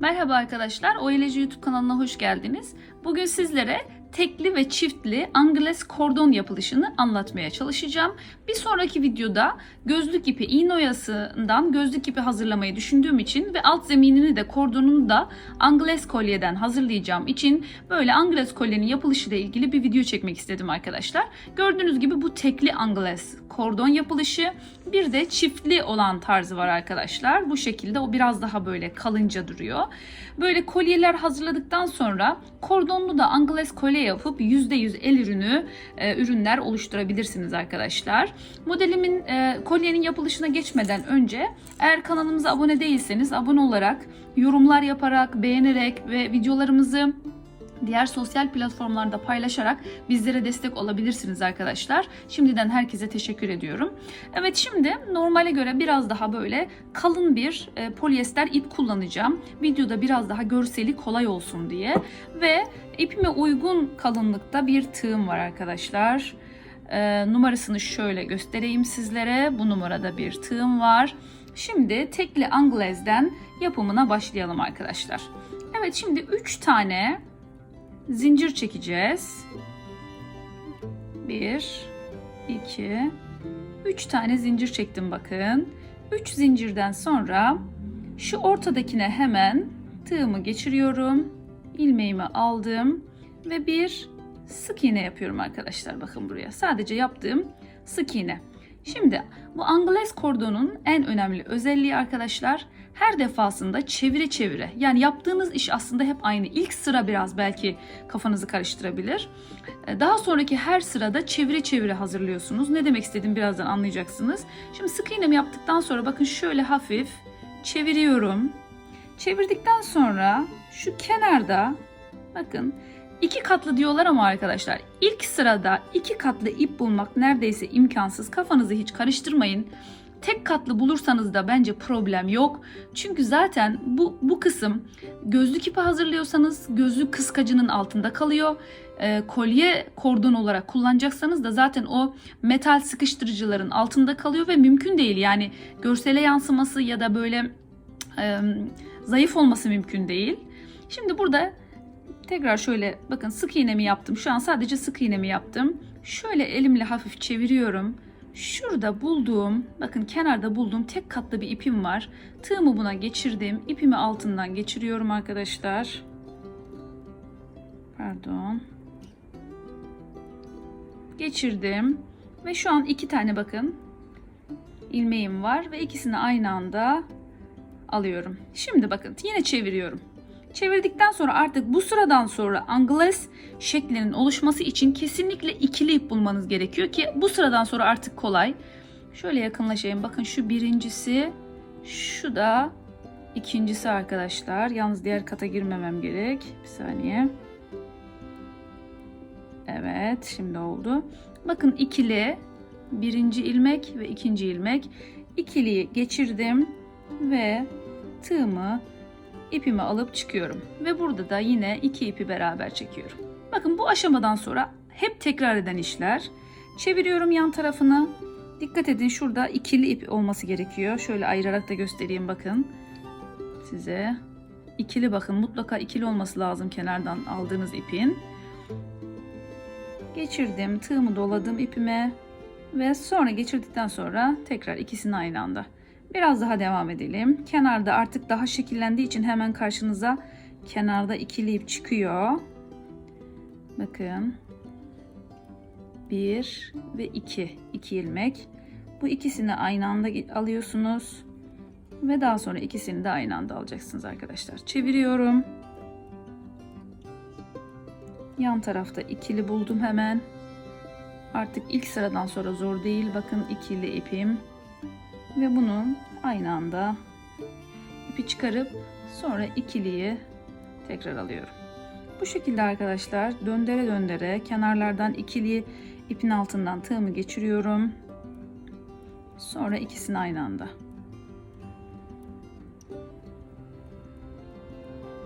Merhaba arkadaşlar, Oyeleci YouTube kanalına hoş geldiniz. Bugün sizlere tekli ve çiftli Angles kordon yapılışını anlatmaya çalışacağım. Bir sonraki videoda gözlük ipi iğne oyasından gözlük ipi hazırlamayı düşündüğüm için ve alt zeminini de kordonunu da Angles kolyeden hazırlayacağım için böyle Angles kolyenin yapılışı ile ilgili bir video çekmek istedim arkadaşlar. Gördüğünüz gibi bu tekli Angles kordon yapılışı bir de çiftli olan tarzı var arkadaşlar. Bu şekilde o biraz daha böyle kalınca duruyor. Böyle kolyeler hazırladıktan sonra kordonlu da Angles kolye yapıp %100 el ürünü e, ürünler oluşturabilirsiniz arkadaşlar. Modelimin e, kolyenin yapılışına geçmeden önce eğer kanalımıza abone değilseniz abone olarak, yorumlar yaparak, beğenerek ve videolarımızı diğer sosyal platformlarda paylaşarak bizlere destek olabilirsiniz arkadaşlar. Şimdiden herkese teşekkür ediyorum. Evet şimdi normale göre biraz daha böyle kalın bir e, polyester ip kullanacağım. Videoda biraz daha görseli kolay olsun diye ve ipime uygun kalınlıkta bir tığım var arkadaşlar. E, numarasını şöyle göstereyim sizlere. Bu numarada bir tığım var. Şimdi tekli anglezden yapımına başlayalım arkadaşlar. Evet şimdi 3 tane zincir çekeceğiz. 1 2 3 tane zincir çektim bakın. 3 zincirden sonra şu ortadakine hemen tığımı geçiriyorum. ilmeğimi aldım ve bir sık iğne yapıyorum arkadaşlar. Bakın buraya. Sadece yaptığım sık iğne. Şimdi bu Angles kordonun en önemli özelliği arkadaşlar her defasında çevire çevire. Yani yaptığınız iş aslında hep aynı. İlk sıra biraz belki kafanızı karıştırabilir. Ee, Daha sonraki her sırada çevire çevire hazırlıyorsunuz. Ne demek istediğimi birazdan anlayacaksınız. Şimdi sık iğnemi yaptıktan sonra bakın şöyle hafif çeviriyorum. Çevirdikten sonra şu kenarda bakın iki katlı diyorlar ama arkadaşlar ilk sırada iki katlı ip bulmak neredeyse imkansız. Kafanızı hiç karıştırmayın. Tek katlı bulursanız da bence problem yok. Çünkü zaten bu bu kısım gözlük ipi hazırlıyorsanız gözlük kıskacının altında kalıyor. Ee, kolye kordon olarak kullanacaksanız da zaten o metal sıkıştırıcıların altında kalıyor ve mümkün değil. Yani görsele yansıması ya da böyle e, zayıf olması mümkün değil. Şimdi burada tekrar şöyle bakın sık iğnemi yaptım. Şu an sadece sık iğnemi yaptım. Şöyle elimle hafif çeviriyorum. Şurada bulduğum, bakın kenarda bulduğum tek katlı bir ipim var. Tığımı buna geçirdim. İpimi altından geçiriyorum arkadaşlar. Pardon. Geçirdim. Ve şu an iki tane bakın ilmeğim var ve ikisini aynı anda alıyorum. Şimdi bakın yine çeviriyorum. Çevirdikten sonra artık bu sıradan sonra angles şeklinin oluşması için kesinlikle ikili ip bulmanız gerekiyor ki bu sıradan sonra artık kolay. Şöyle yakınlaşayım. Bakın şu birincisi, şu da ikincisi arkadaşlar. Yalnız diğer kata girmemem gerek. Bir saniye. Evet, şimdi oldu. Bakın ikili, birinci ilmek ve ikinci ilmek. İkiliyi geçirdim ve tığımı ipimi alıp çıkıyorum. Ve burada da yine iki ipi beraber çekiyorum. Bakın bu aşamadan sonra hep tekrar eden işler. Çeviriyorum yan tarafını. Dikkat edin şurada ikili ip olması gerekiyor. Şöyle ayırarak da göstereyim bakın size. İkili bakın mutlaka ikili olması lazım kenardan aldığınız ipin. Geçirdim tığımı doladım ipime ve sonra geçirdikten sonra tekrar ikisini aynı anda. Biraz daha devam edelim. Kenarda artık daha şekillendiği için hemen karşınıza kenarda ikili ip çıkıyor. Bakın. Bir ve iki. iki ilmek. Bu ikisini aynı anda alıyorsunuz. Ve daha sonra ikisini de aynı anda alacaksınız arkadaşlar. Çeviriyorum. Yan tarafta ikili buldum hemen. Artık ilk sıradan sonra zor değil. Bakın ikili ipim ve bunu aynı anda ipi çıkarıp sonra ikiliyi tekrar alıyorum. Bu şekilde arkadaşlar döndere döndere kenarlardan ikili ipin altından tığımı geçiriyorum. Sonra ikisini aynı anda.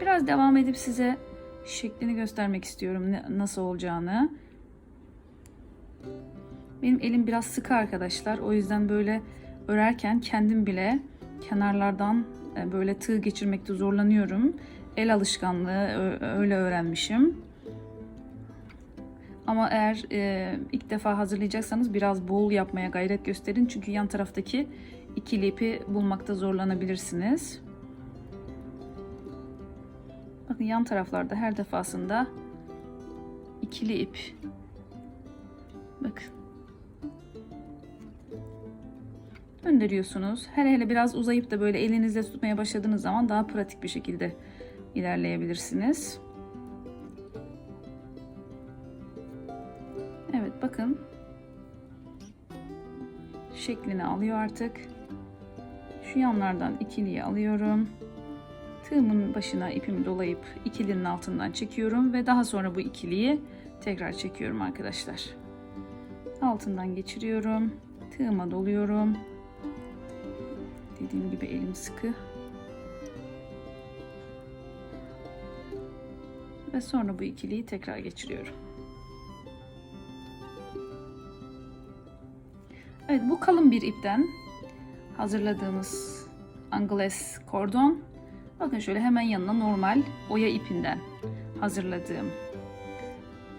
Biraz devam edip size şeklini göstermek istiyorum nasıl olacağını. Benim elim biraz sıkı arkadaşlar. O yüzden böyle örerken kendim bile kenarlardan e, böyle tığ geçirmekte zorlanıyorum. El alışkanlığı öyle öğrenmişim. Ama eğer e, ilk defa hazırlayacaksanız biraz bol yapmaya gayret gösterin. Çünkü yan taraftaki ikili ipi bulmakta zorlanabilirsiniz. Bakın yan taraflarda her defasında ikili ip. Bakın. Gönderiyorsunuz. Hele hele biraz uzayıp da böyle elinizle tutmaya başladığınız zaman daha pratik bir şekilde ilerleyebilirsiniz. Evet bakın. Şeklini alıyor artık. Şu yanlardan ikiliyi alıyorum. Tığımın başına ipimi dolayıp ikilinin altından çekiyorum ve daha sonra bu ikiliyi tekrar çekiyorum arkadaşlar. Altından geçiriyorum. Tığıma doluyorum. Dediğim gibi elim sıkı. Ve sonra bu ikiliyi tekrar geçiriyorum. Evet bu kalın bir ipten hazırladığımız Angles kordon. Bakın şöyle hemen yanına normal oya ipinden hazırladığım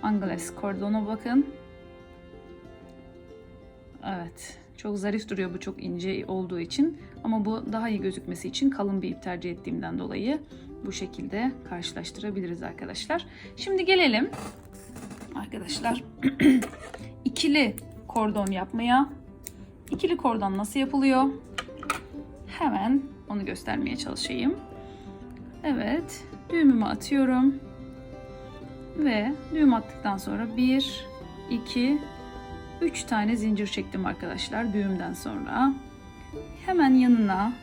Angles kordona bakın. Evet. Çok zarif duruyor bu çok ince olduğu için. Ama bu daha iyi gözükmesi için kalın bir ip tercih ettiğimden dolayı bu şekilde karşılaştırabiliriz arkadaşlar. Şimdi gelelim arkadaşlar ikili kordon yapmaya. İkili kordon nasıl yapılıyor? Hemen onu göstermeye çalışayım. Evet, düğümümü atıyorum. Ve düğüm attıktan sonra 1 2 3 tane zincir çektim arkadaşlar düğümden sonra. Hemen yanına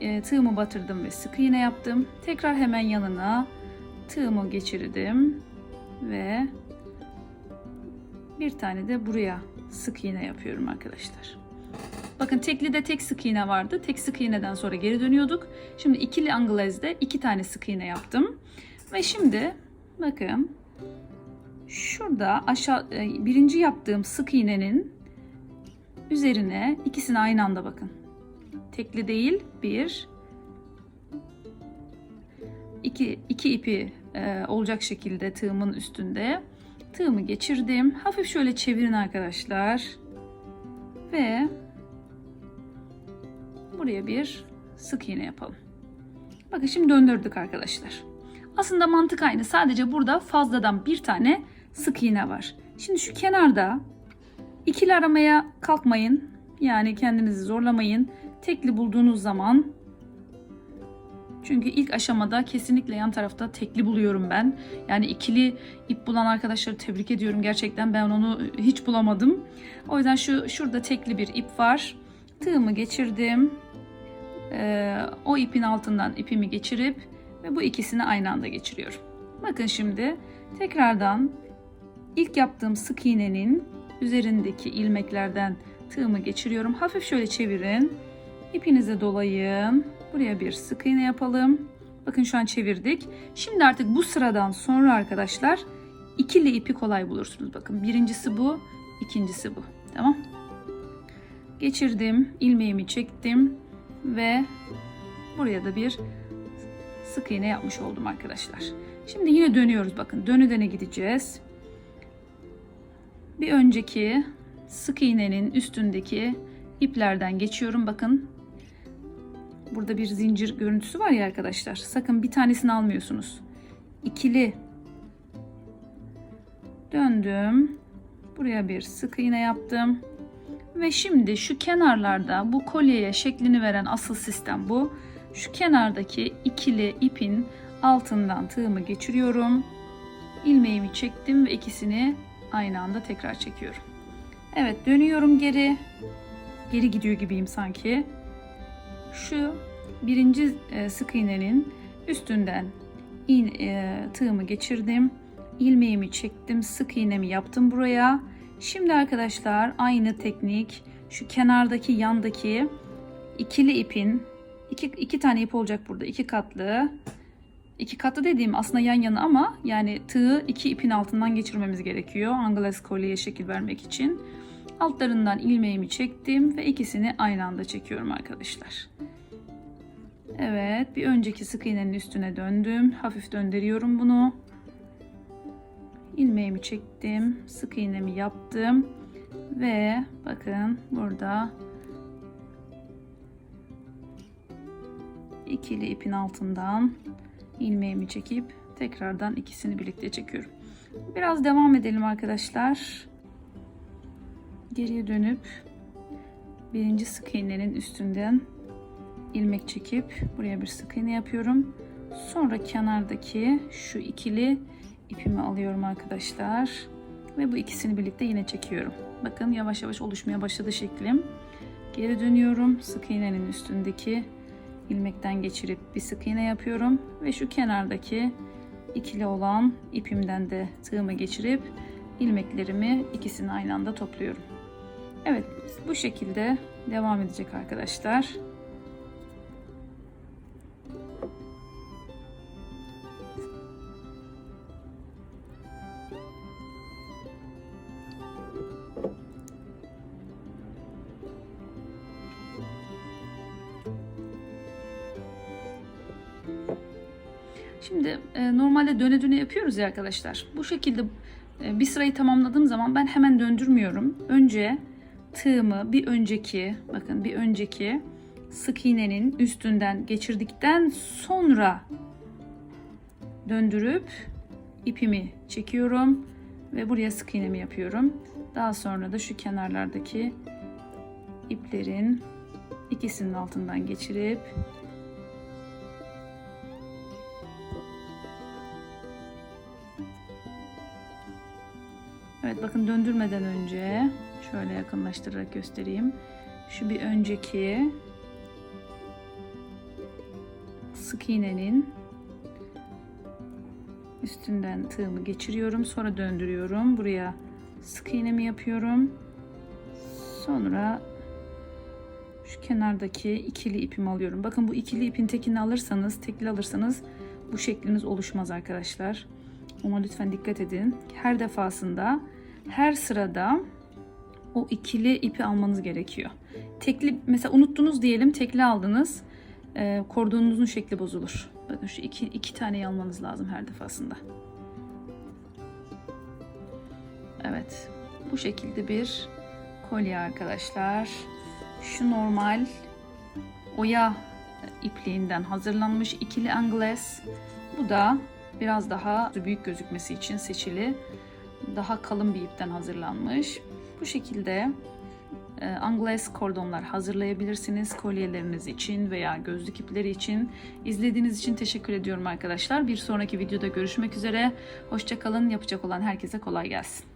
e, tığımı batırdım ve sık iğne yaptım. Tekrar hemen yanına tığımı geçirdim ve bir tane de buraya sık iğne yapıyorum arkadaşlar. Bakın tekli de tek sık iğne vardı. Tek sık iğneden sonra geri dönüyorduk. Şimdi ikili anglezde iki tane sık iğne yaptım. Ve şimdi bakın şurada aşağı e, birinci yaptığım sık iğnenin üzerine ikisini aynı anda bakın. Tekli değil bir iki, iki ipi e, olacak şekilde tığımın üstünde tığımı geçirdim. Hafif şöyle çevirin arkadaşlar. Ve buraya bir sık iğne yapalım. Bakın şimdi döndürdük arkadaşlar. Aslında mantık aynı. Sadece burada fazladan bir tane sık iğne var. Şimdi şu kenarda ikili aramaya kalkmayın. Yani kendinizi zorlamayın. Tekli bulduğunuz zaman çünkü ilk aşamada kesinlikle yan tarafta tekli buluyorum ben. Yani ikili ip bulan arkadaşları tebrik ediyorum. Gerçekten ben onu hiç bulamadım. O yüzden şu şurada tekli bir ip var. Tığımı geçirdim. Ee, o ipin altından ipimi geçirip ve bu ikisini aynı anda geçiriyorum. Bakın şimdi tekrardan ilk yaptığım sık iğnenin üzerindeki ilmeklerden tığımı geçiriyorum. Hafif şöyle çevirin. İpinize dolayın. Buraya bir sık iğne yapalım. Bakın şu an çevirdik. Şimdi artık bu sıradan sonra arkadaşlar ikili ipi kolay bulursunuz. Bakın birincisi bu, ikincisi bu. Tamam. Geçirdim, ilmeğimi çektim ve buraya da bir sık iğne yapmış oldum arkadaşlar. Şimdi yine dönüyoruz bakın. Dönü döne gideceğiz. Bir önceki sık iğnenin üstündeki iplerden geçiyorum bakın. Burada bir zincir görüntüsü var ya arkadaşlar. Sakın bir tanesini almıyorsunuz. İkili döndüm. Buraya bir sık iğne yaptım. Ve şimdi şu kenarlarda bu kolyeye şeklini veren asıl sistem bu. Şu kenardaki ikili ipin altından tığımı geçiriyorum. İlmeğimi çektim ve ikisini aynı anda tekrar çekiyorum. Evet dönüyorum geri. Geri gidiyor gibiyim sanki. Şu birinci e, sık iğnenin üstünden in, e, tığımı geçirdim. ilmeğimi çektim. Sık iğnemi yaptım buraya. Şimdi arkadaşlar aynı teknik şu kenardaki yandaki ikili ipin iki, iki tane ip olacak burada iki katlı iki katlı dediğim aslında yan yana ama yani tığı iki ipin altından geçirmemiz gerekiyor Angles kolyeye şekil vermek için Altlarından ilmeğimi çektim ve ikisini aynı anda çekiyorum arkadaşlar. Evet, bir önceki sık iğnenin üstüne döndüm. Hafif döndürüyorum bunu. İlmeğimi çektim, sık iğnemi yaptım ve bakın burada ikili ipin altından ilmeğimi çekip tekrardan ikisini birlikte çekiyorum. Biraz devam edelim arkadaşlar. Geriye dönüp birinci sık iğnenin üstünden ilmek çekip buraya bir sık iğne yapıyorum. Sonra kenardaki şu ikili ipimi alıyorum arkadaşlar. Ve bu ikisini birlikte yine çekiyorum. Bakın yavaş yavaş oluşmaya başladı şeklim. Geri dönüyorum. Sık iğnenin üstündeki ilmekten geçirip bir sık iğne yapıyorum. Ve şu kenardaki ikili olan ipimden de tığımı geçirip ilmeklerimi ikisini aynı anda topluyorum. Evet bu şekilde devam edecek arkadaşlar. Şimdi e, normalde döne döne yapıyoruz ya arkadaşlar. Bu şekilde e, bir sırayı tamamladığım zaman ben hemen döndürmüyorum. Önce tığımı bir önceki bakın bir önceki sık iğnenin üstünden geçirdikten sonra döndürüp ipimi çekiyorum ve buraya sık iğnemi yapıyorum. Daha sonra da şu kenarlardaki iplerin ikisinin altından geçirip Evet bakın döndürmeden önce şöyle yakınlaştırarak göstereyim. Şu bir önceki sık iğnenin üstünden tığımı geçiriyorum. Sonra döndürüyorum. Buraya sık iğnemi yapıyorum. Sonra şu kenardaki ikili ipimi alıyorum. Bakın bu ikili ipin tekini alırsanız, tekli alırsanız bu şekliniz oluşmaz arkadaşlar. Ona lütfen dikkat edin. Her defasında, her sırada o ikili ipi almanız gerekiyor. Tekli mesela unuttunuz diyelim, tekli aldınız. E, kordonunuzun şekli bozulur. Bakın şu iki, iki taneyi almanız lazım her defasında. Evet. Bu şekilde bir kolye arkadaşlar. Şu normal oya ipliğinden hazırlanmış ikili angles. Bu da biraz daha büyük gözükmesi için seçili daha kalın bir ipten hazırlanmış. Bu şekilde e, kordonlar hazırlayabilirsiniz kolyeleriniz için veya gözlük ipleri için. İzlediğiniz için teşekkür ediyorum arkadaşlar. Bir sonraki videoda görüşmek üzere. Hoşçakalın. Yapacak olan herkese kolay gelsin.